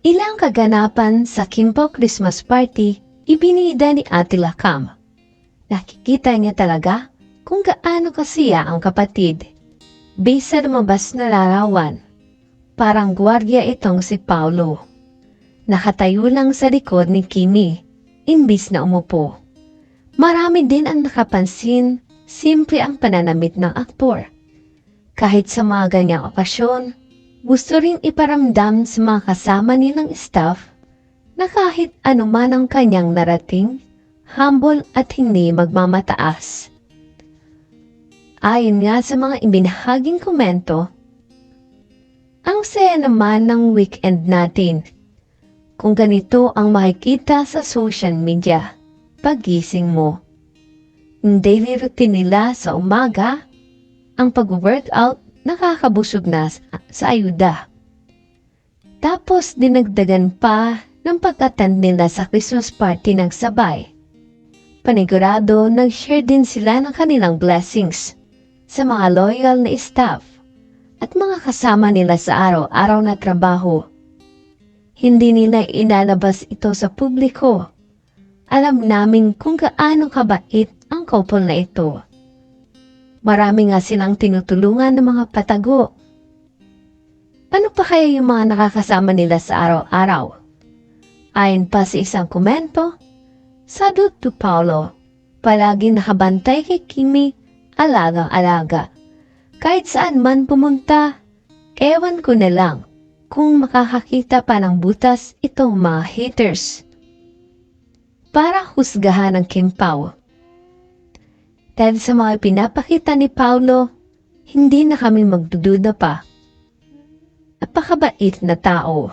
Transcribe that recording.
Ilang kaganapan sa Kimpo Christmas Party ibinida ni Ate Lakam. Nakikita niya talaga kung gaano kasiya ang kapatid. Base sa lumabas na larawan, parang gwardiya itong si Paulo. Nakatayo lang sa likod ni Kimi, imbis na umupo. Marami din ang nakapansin, simple ang pananamit ng aktor. Kahit sa mga ganyang okasyon, gusto ring iparamdam sa mga kasama nilang staff na kahit anuman ang kanyang narating, humble at hindi magmamataas. Ayon nga sa mga ibinahaging komento, ang saya naman ng weekend natin. Kung ganito ang makikita sa social media, pagising mo. Ang daily routine nila sa umaga, ang pag-workout nakakabusog na sa, ayuda. Tapos dinagdagan pa ng pag-attend nila sa Christmas party ng sabay. Panigurado, nag-share din sila ng kanilang blessings sa mga loyal na staff at mga kasama nila sa araw-araw na trabaho. Hindi nila inalabas ito sa publiko. Alam namin kung gaano kabait ang couple na ito. Marami nga silang tinutulungan ng mga patago. Ano pa kaya yung mga nakakasama nila sa araw-araw? Ayon pa sa isang komento, Sadut to Paulo, palagi nakabantay kay Kimi, alagang-alaga. Kahit saan man pumunta, ewan ko na lang kung makakakita pa ng butas itong mga haters. Para husgahan ng Kim Pao. Dahil sa mga pinapakita ni Paulo, hindi na kami magdududa pa. Napakabait na tao.